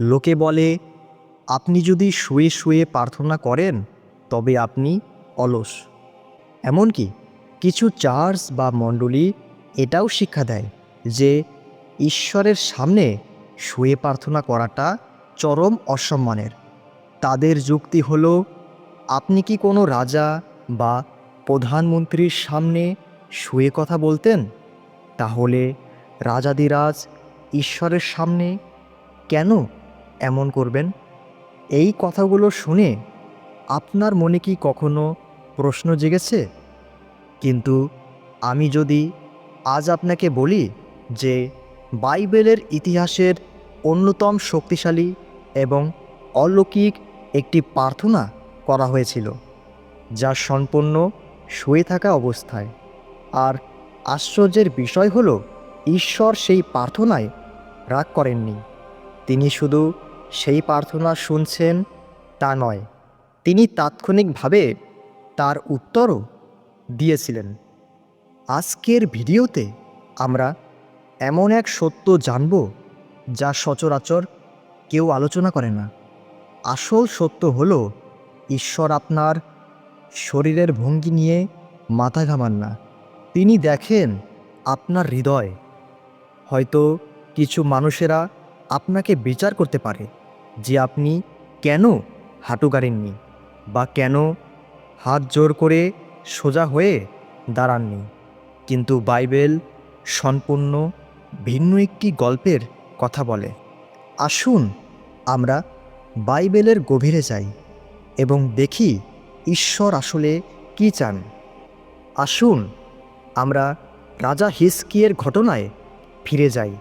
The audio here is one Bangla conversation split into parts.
লোকে বলে, আপনি যদি শুয়ে শুয়ে প্রার্থনা করেন, তবে আপনি অলস। এমনকি কিছু চার্চ বা মণ্ডলী এটাও শিক্ষা দেয় যে ঈশ্বরের সামনে শুয়ে প্রার্থনা করাটা চরম অসম্মানের। তাদের যুক্তি হলো, আপনি কি কোনো রাজা বা প্রধানমন্ত্রীর সামনে শুয়ে কথা বলতেন? তাহলে রাজাদিরাজ ঈশ্বরের সামনে কেন এমন করবেন? এই কথাগুলো শুনে আপনার মনে কি কখনো প্রশ্ন জেগেছে? কিন্তু আমি যদি আজ আপনাকে বলি যে বাইবেলের ইতিহাসের অন্যতম শক্তিশালী এবং অলৌকিক একটি প্রার্থনা করা হয়েছিল, যা সম্পূর্ণ শুয়ে থাকা অবস্থায়। আর আশ্চর্যের বিষয় হলো, ঈশ্বর সেই প্রার্থনায় রাগ করেননি। তিনি শুধু সেই প্রার্থনা শুনছেন তা নয়। তিনি তাৎক্ষণিকভাবে তার উত্তরও দিয়েছিলেন। আজকের ভিডিওতে আমরা এমন এক সত্য জানব যা সচরাচর কেউ আলোচনা করে না। আসল সত্য হল, ঈশ্বর আপনার শরীরের ভঙ্গি নিয়ে মাথা ঘামান না। তিনি দেখেন আপনার হৃদয়। হয়তো কিছু মানুষেরা আপনাকে বিচার করতে পারে যে আপনি কেন হাঁটু গাড়েননি বা কেন হাত জোর করে সোজা হয়ে দাঁড়াননি। কিন্তু বাইবেল সম্পূর্ণ ভিন্ন একটি গল্পের কথা বলে। আসুন আমরা বাইবেলের গভীরে যাই এবং দেখি ঈশ্বর আসলে কি চান। আসুন আমরা রাজা হিসকিয়ের ঘটনায় ফিরে যাই।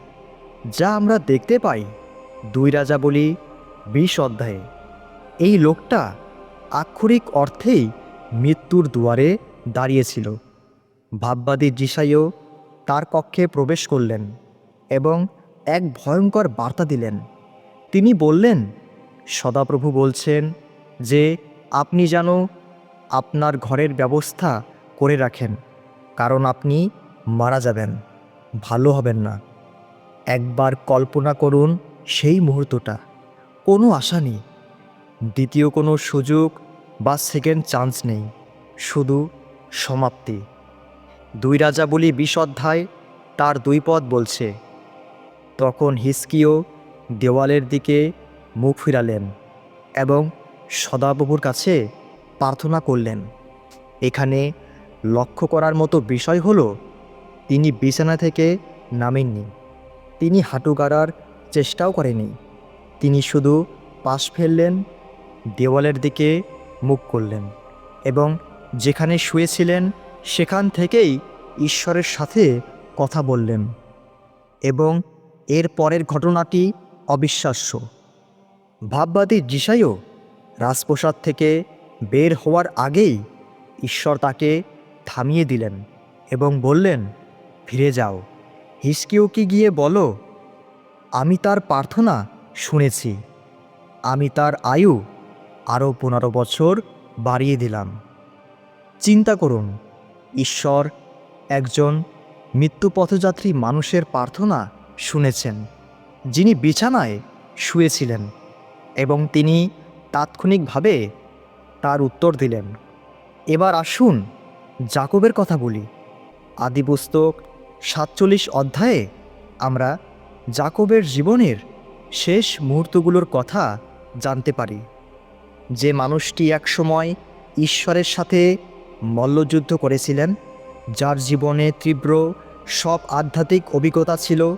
যা আমরা দেখতে পাই। দুই রাজা বলি, বিশ অধ্যায়ে। এই লোকটা আক্ষরিক অর্থেই মৃত্যুর দুয়ারে দাঁড়িয়েছিল। ভাববাদী জিসাইও তার কক্ষে প্রবেশ করলেন এবং এক ভয়ঙ্কর বার্তা দিলেন। তিনি বললেন, সদাপ্রভু বলছেন যে, আপনি যেন আপনার ঘরের ব্যবস্থা করে রাখেন, কারণ আপনি মারা যাবেন, ভালো হবেন না। একবার কল্পনা করুন সেই মুহূর্তটা। কোনো আশা নেই। দ্বিতীয় কোনো সুযোগ বা সেকেন্ড চান্স নেই। শুধু সমাপ্তি। দুই রাজা বলি বিশ অধ্যায়, তার দুই পদ বলছে। তখন হিসকিও দেওয়ালের দিকে মুখ ফিরালেন এবং সদাপ্রভুর কাছে প্রার্থনা করলেন। এখানে লক্ষ্য করার মতো বিষয় হলো, তিনি বিছানা থেকে নামেননি। তিনি হাঁটু গাড়ার চেষ্টাও করেনি তিনি শুধু পাশ ফেললেন, দেওয়ালের দিকে মুখ করলেন এবং যেখানে শুয়েছিলেন সেখান থেকেই ঈশ্বরের সাথে কথা বললেন এবং এর পরের ঘটনাটি অবিশ্বাস্য। ভাববাদী জিসাইও রাজপ্রসাদ থেকে বের হওয়ার আগেই ঈশ্বর তাকে থামিয়ে দিলেন এবং বললেন, ফিরে যাও। হিসকিওকে গিয়ে বলো, আমি তার প্রার্থনা শুনেছি। আমি তার আয়ু আরও পনেরো বছর বাড়িয়ে দিলাম। চিন্তা করুন, ঈশ্বর একজন মৃত্যুপথযাত্রী মানুষের প্রার্থনা শুনেছেন, যিনি বিছানায় শুয়েছিলেন এবং তিনি তাৎক্ষণিকভাবে তার উত্তর দিলেন। এবার আসুন জাকবের কথা বলি। আদি পুস্তক সাতচল্লিশ অধ্যায়ে আমরা জাকবের জীবনের শেষ মুহূর্তগুলোর কথা জানতে পারি। যে মানুষটি একসময় ঈশ্বরের সাথে মল্লযুদ্ধ করেছিলেন, যার জীবনে তীব্র সব আধ্যাত্মিক অভিজ্ঞতা ছিল,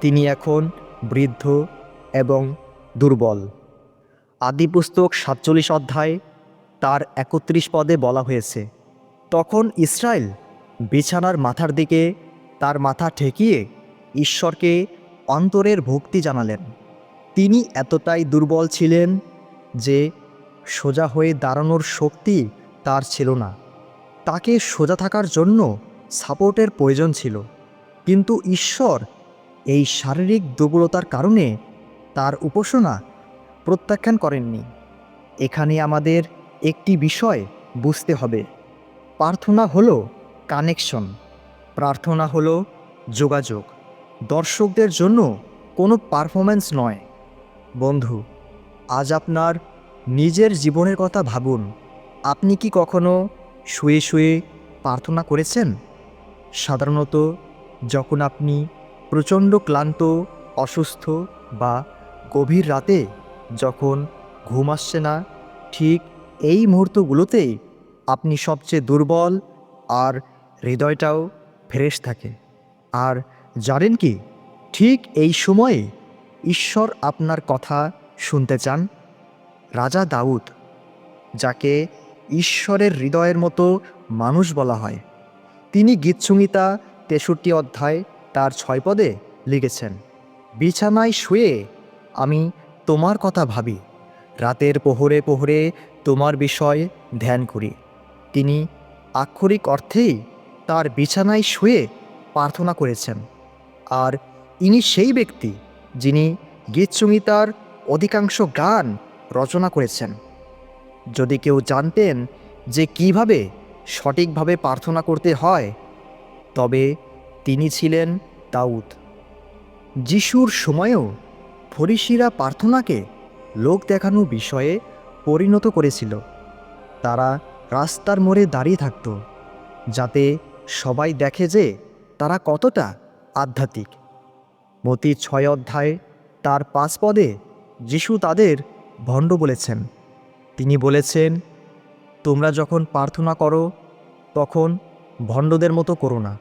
তিনি এখন বৃদ্ধ এবং দুর্বল। আদিপুস্তক সাতচল্লিশ অধ্যায় তার একত্রিশ পদে বলা হয়েছে, তখন ইসরায়েল বিছানার মাথার দিকে তার মাথা ঠেকিয়ে ঈশ্বরকে অন্তরের ভক্তি জানালেন। তিনি এতটাই দুর্বল ছিলেন যে সোজা হয়ে দাঁড়ানোর শক্তি তার ছিল না। তাকে সোজা থাকার জন্য সাপোর্টের প্রয়োজন ছিল। কিন্তু ঈশ্বর এই শারীরিক দুর্বলতার কারণে তার উপাসনা প্রত্যাখ্যান করেননি। এখানে আমাদের একটি বিষয় বুঝতে হবে। প্রার্থনা হলো কানেকশন প্রার্থনা হলো যোগাযোগ। দর্শকদের জন্য কোনো পারফরম্যান্স নয়। বন্ধু, আজ আপনার নিজের জীবনের কথা ভাবুন। আপনি কি কখনো শুয়ে শুয়ে প্রার্থনা করেছেন? সাধারণত যখন আপনি প্রচণ্ড ক্লান্ত, অসুস্থ বা গভীর রাতে যখন ঘুম আসছে না, ঠিক এই মুহূর্তগুলোতেই আপনি সবচেয়ে দুর্বল আর হৃদয়টাও ফ্রেশ থাকে। আর জানেন কি, ঠিক এই সময়ে ঈশ্বর আপনার কথা শুনতে চান? রাজা দাউদ, যাকে ঈশ্বরের হৃদয়ের মতো মানুষ বলা হয়, তিনি গীতসংহিতা তেষট্টি অধ্যায় তার ছয় পদে লিখেছেন, বিছানায় শুয়ে আমি তোমার কথা ভাবি, রাতের পোহরে পোহরে তোমার বিষয় ধ্যান করি। তিনি আক্ষরিক অর্থেই তার বিছানায় শুয়ে প্রার্থনা করেছেন। আর ইনি সেই ব্যক্তি যিনি গীতসংহিতার অধিকাংশ গান রচনা করেছেন। যদি কেউ জানতেন যে কীভাবে সঠিকভাবে প্রার্থনা করতে হয়, তবে তিনি ছিলেন দাউদ। যিশুর সময়েও ফরিসিরা প্রার্থনাকে লোক দেখানো বিষয়ে পরিণত করেছিল। তারা রাস্তার মোড়ে দাঁড়িয়ে থাকত, যাতে সবাই দেখে যে তারা কতটা আধ্যাত্মিক। মতি ছয় অধ্যায় তার পাঁচ পদে যিশু তাদের ভণ্ড বলেছেন। তিনি বলেছেন, তোমরা যখন প্রার্থনা করো, তখন ভণ্ডদের মতো করো না,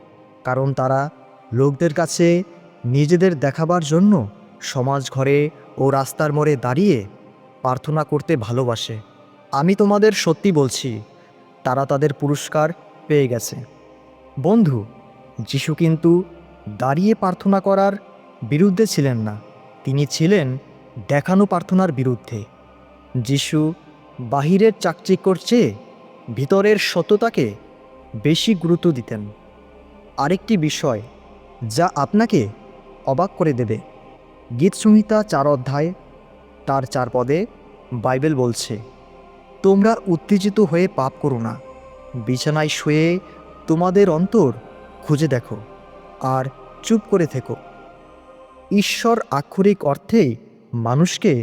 কারণ তারা লোকদের কাছে নিজেদের দেখাবার জন্য সমাজ ঘরে ও রাস্তার মোড়ে দাঁড়িয়ে প্রার্থনা করতে ভালোবাসে। আমি তোমাদের সত্যি বলছি, তারা তাদের পুরস্কার পেয়ে গেছে। বন্ধু, যিশু কিন্তু দাঁড়িয়ে প্রার্থনা করার বিরুদ্ধে ছিলেন না। তিনি ছিলেন দেখানো প্রার্থনার বিরুদ্ধে। যিশু বাহিরের চাকচিক্যর চেয়ে ভিতরের সত্যতাকে বেশি গুরুত্ব দিতেন। আরেকটি বিষয় যা আপনাকে অবাক করে দেবে। গীতসংহিতা চার অধ্যায়, তার চার পদে বাইবেল বলছে, তোমরা উত্তেজিত হয়ে পাপ করো না। বিছানায় শুয়ে তোমাদের অন্তর খুঁজে দেখো আর চুপ করে থেকো। ঈশ্বর আক্ষরিক অর্থেই মানুষকে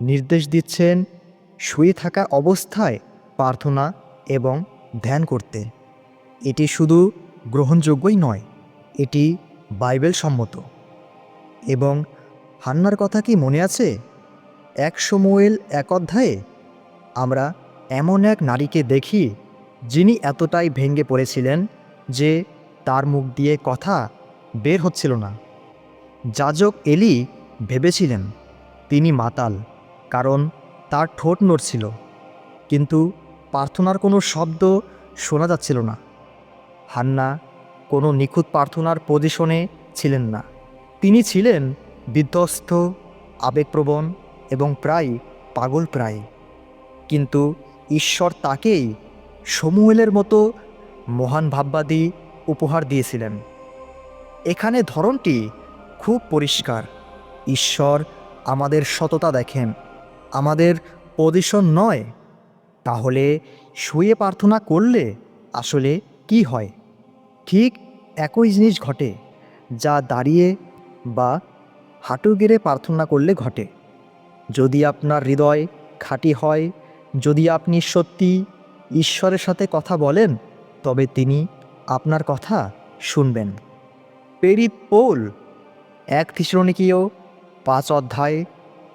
নির্দেশ দিচ্ছেন শুয়ে থাকা অবস্থায় প্রার্থনা এবং ধ্যান করতে। এটি শুধু গ্রহণযোগ্যই নয়, এটি বাইবেল সম্মত এবং হান্নার কথা কি মনে আছে? এক সময়েল এক অধ্যায়ে আমরা এমন এক নারীকে দেখি যিনি এতটাই ভেঙে পড়েছিলেন যে তার মুখ দিয়ে কথা বের হচ্ছিল না। যাজক এলি ভেবেছিলেন, তিনি মাতাল, কারণ তার ঠোঁট নড়ছিল, কিন্তু প্রার্থনার কোনো শব্দ শোনা যাচ্ছিল না। হান্না কোনো নিখুঁত প্রার্থনার পজিশনে ছিলেন না। তিনি ছিলেন বিধ্বস্ত, আবেগপ্রবণ এবং প্রায় পাগল প্রায়। কিন্তু ঈশ্বর তাকেই সমুয়েলের মতো মহান ভাববাদী উপহার দিয়েছিলেন। এখানে ধরনটি খুব পরিষ্কার। ঈশ্বর আমাদের সততা দেখেন, আমাদের পজিশন নয়। তাহলে শুয়ে প্রার্থনা করলে আসলে কি হয়? ঠিক একই জিনিস ঘটে, যা দাঁড়িয়ে বা হাঁটু গেড়ে প্রার্থনা করলে ঘটে। যদি আপনার হৃদয় খাঁটি হয়, যদি আপনি সত্যি ঈশ্বরের সাথে কথা বলেন, তবে তিনি আপনার কথা শুনবেন। পেরিত পোল, এক থিসরণিকীয় পাঁচ অধ্যায়,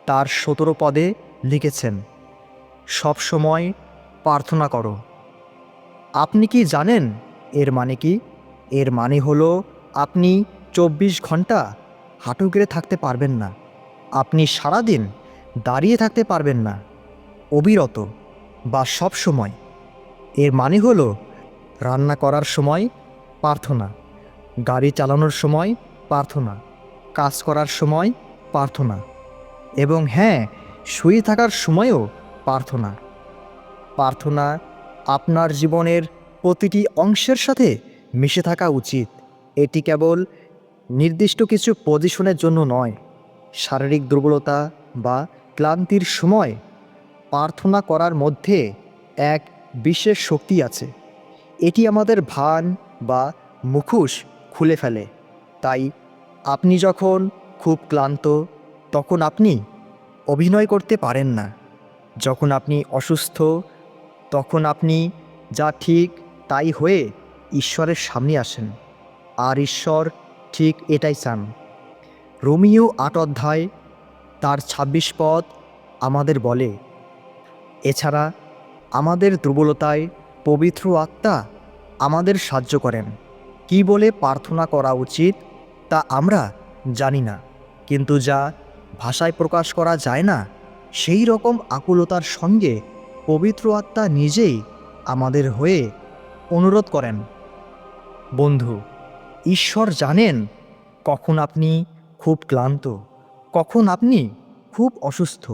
তার সতেরো পদে লিখেছেন, সব সময় প্রার্থনা করো। আপনি কি জানেন এর মানে কি? এর মানে হলো আপনি চব্বিশ ঘণ্টা হাঁটু গেড়ে থাকতে পারবেন না। আপনি সারাদিন দাঁড়িয়ে থাকতে পারবেন না। অবিরত বা সব সময় এর মানে হলো, রান্না করার সময় প্রার্থনা, গাড়ি চালানোর সময় প্রার্থনা, কাজ করার সময় প্রার্থনা এবং হ্যাঁ শুয়ে থাকার সময়ও প্রার্থনা। প্রার্থনা আপনার জীবনের প্রতিটি অংশের সাথে মিশে থাকা উচিত। এটি কেবল নির্দিষ্ট কিছু পজিশনের জন্য নয়। শারীরিক দুর্বলতা বা ক্লান্তির সময় প্রার্থনা করার মধ্যে এক বিশেষ শক্তি আছে। এটি আমাদের ভান বা মুখোশ খুলে ফেলে। তাই আপনি যখন খুব ক্লান্ত, তখন আপনি অভিনয় করতে পারেন না। যখন আপনি অসুস্থ, তখন আপনি যা ঠিক তাই হয়ে ঈশ্বরের সামনে আসেন। আর ঈশ্বর ঠিক এটাই চান। রোমিও আট অধ্যায় তার ছাব্বিশ পদ আমাদের বলে, এছাড়া আমাদের দুর্বলতায় পবিত্র আত্মা আমাদের সাহায্য করেন। কি বলে প্রার্থনা করা উচিত তা আমরা জানি না। কিন্তু যা ভাষায় প্রকাশ করা যায় না, সেই রকম আকুলতার সঙ্গে পবিত্র আত্মা নিজেই আমাদের হয়ে অনুরোধ করেন। বন্ধু, ঈশ্বর জানেন কখন আপনি খুব ক্লান্ত, কখন আপনি খুব অসুস্থ।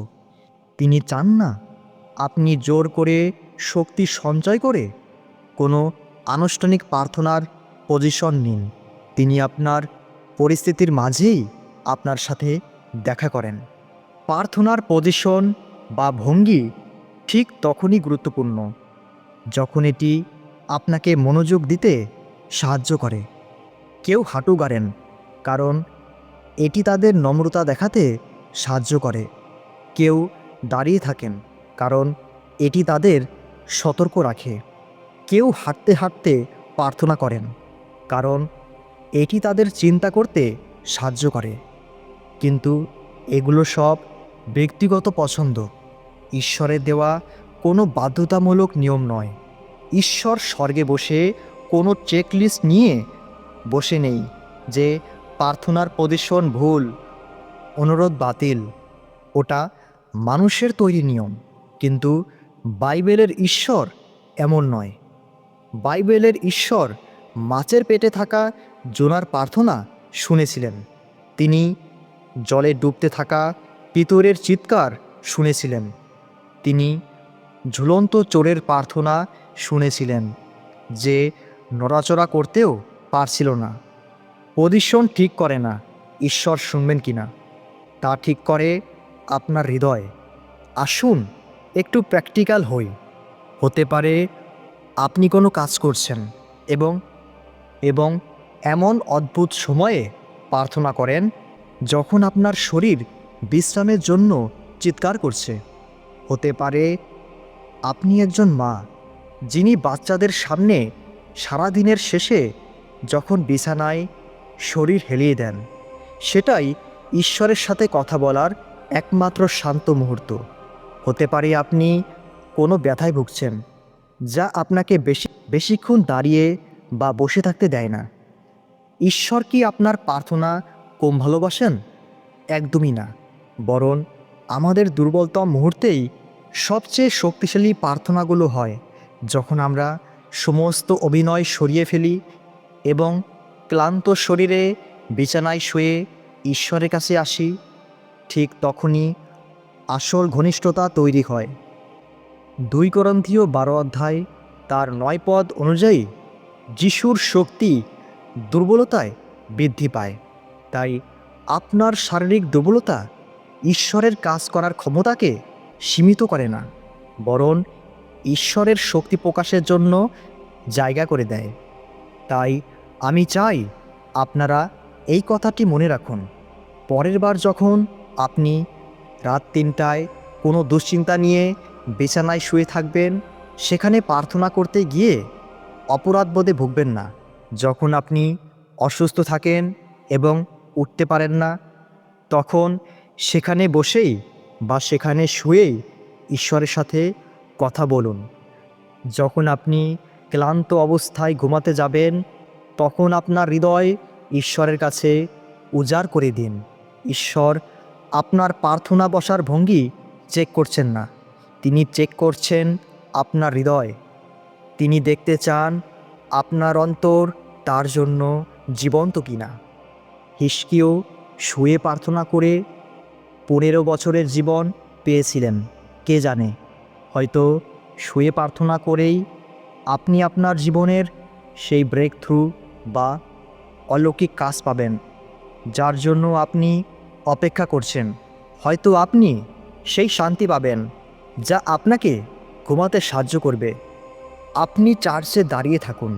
তিনি চান না আপনি জোর করে শক্তি সঞ্চয় করে কোনো আনুষ্ঠানিক প্রার্থনার পজিশন নিন। তিনি আপনার পরিস্থিতির মাঝেই আপনার সাথে দেখা করেন। প্রার্থনার পজিশন বা ভঙ্গি ঠিক তখনই গুরুত্বপূর্ণ, যখন এটি আপনাকে মনোযোগ দিতে সাহায্য করে। কেউ হাঁটু গাড়েন, কারণ এটি তাদের নম্রতা দেখাতে সাহায্য করে। কেউ দাঁড়িয়ে থাকেন কারণ এটি তাদের সতর্ক রাখে। কেউ হাঁটতে হাঁটতে প্রার্থনা করেন, কারণ এটি তাদের চিন্তা করতে সাহায্য করে। কিন্তু এগুলো সব ব্যক্তিগত পছন্দ। ঈশ্বরের দেওয়া কোনো বাধ্যতামূলক নিয়ম নয়। ঈশ্বর স্বর্গে বসে কোনো চেকলিস্ট নিয়ে বসে নেই যে প্রার্থনার প্রদর্শন ভুল, অনুরোধ বাতিল, ওটা মানুষের তৈরি নিয়ম। কিন্তু বাইবেলের ঈশ্বর এমন নয়। বাইবেলের ঈশ্বর মাছের পেটে থাকা জোনার প্রার্থনা শুনেছিলেন। তিনি জলে ডুবতে থাকা পিতরের চিৎকার শুনেছিলেন। তিনি ঝুলন্ত চোরের প্রার্থনা শুনেছিলেন যে নড়াচড়া করতেও পারছিল না। পজিশন ঠিক করে না, ঈশ্বর শুনবেন কি না তা ঠিক করে আপনার হৃদয়। আসুন একটু প্র্যাকটিক্যাল হই। হতে পারে আপনি কোনো কাজ করছেন এবং এবং এমন অদ্ভুত সময়ে প্রার্থনা করেন যখন আপনার শরীর বিশ্রামের জন্য চিৎকার করছে। হতে পারে আপনি একজন মা যিনি বাচ্চাদের সামনে সারাদিনের শেষে যখন বিছানায় শরীর হেলিয়ে দেন, সেটাই ঈশ্বরের সাথে কথা বলার একমাত্র শান্ত মুহূর্ত। হতে পারে আপনি কোনো ব্যথায় ভুগছেন, যা আপনাকে বেশি, বেশিক্ষণ দাঁড়িয়ে বা বসে থাকতে দেয় না। ঈশ্বর কি আপনার প্রার্থনা কম ভালোবাসেন? একদমই না। বরং আমাদের দুর্বলতম মুহূর্তেই সবচেয়ে শক্তিশালী প্রার্থনাগুলো হয়, যখন আমরা সমস্ত অভিনয় সরিয়ে ফেলি এবং ক্লান্ত শরীরে বিছানায় শুয়ে ঈশ্বরের কাছে আসি। ঠিক তখনই আসল ঘনিষ্ঠতা তৈরি হয়। দুই করন্থীয় বারো অধ্যায় তার নয় পদ অনুযায়ী যিশুর শক্তি দুর্বলতায় বৃদ্ধি পায়। তাই আপনার শারীরিক দুর্বলতা ঈশ্বরের কাজ করার ক্ষমতাকে সীমিত করে না, বরং ঈশ্বরের শক্তি প্রকাশের জন্য জায়গা করে দেয়। তাই আমি চাই আপনারা এই কথাটি মনে রাখুন। পরের বার যখন আপনি রাত তিনটায় কোনো দুশ্চিন্তা নিয়ে বিছানায় শুয়ে থাকবেন, সেখানে প্রার্থনা করতে গিয়ে অপরাধবোধে ভুগবেন না। যখন আপনি অসুস্থ থাকেন এবং উঠতে পারেন না, তখন সেখানে বসেই বা সেখানে শুয়েই ঈশ্বরের সাথে কথা বলুন। যখন আপনি ক্লান্ত অবস্থায় ঘুমাতে যাবেন, তখন আপনার হৃদয় ঈশ্বরের কাছে উজাড় করে দিন। ঈশ্বর আপনার প্রার্থনা বসার ভঙ্গি চেক করছেন না। তিনি চেক করছেন আপনার হৃদয়। তিনি দেখতে চান আপনার অন্তর তার জন্য জীবন্ত কিনা। হিসকিও শুয়ে প্রার্থনা করে পনেরো বছরের জীবন পেয়েছিলেন, কে জানে? হয়তো শুয়ে প্রার্থনা করেই আপনি আপনার জীবনের সেই ব্রেক থ্রু বা অলৌকিক কাজ পাবেন, যার জন্য আপনি অপেক্ষা করছেন। হয়তো আপনি সেই শান্তি পাবেন, যা আপনাকে ঘুমাতে সাহায্য করবে। আপনি চার্চে দাঁড়িয়ে থাকুন,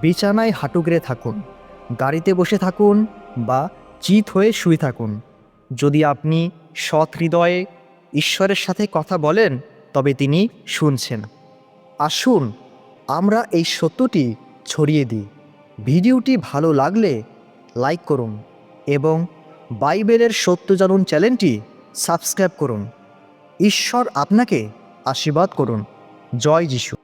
বিছানায় হাঁটু গেড়ে থাকুন, গাড়িতে বসে থাকুন বা চিত হয়ে শুয়ে থাকুন। যদি আপনি সৎ হৃদয়ে ঈশ্বরের সাথে কথা বলেন, তবে তিনি শুনছেন। আসুন, আমরা এই সত্যটি ছড়িয়ে দিই। ভিডিওটি ভালো লাগলে লাইক করুন এবং বাইবেলের সত্য জানুন চ্যানেলটি সাবস্ক্রাইব করুন। ঈশ্বর আপনাকে আশীর্বাদ করুন। জয় যিশু।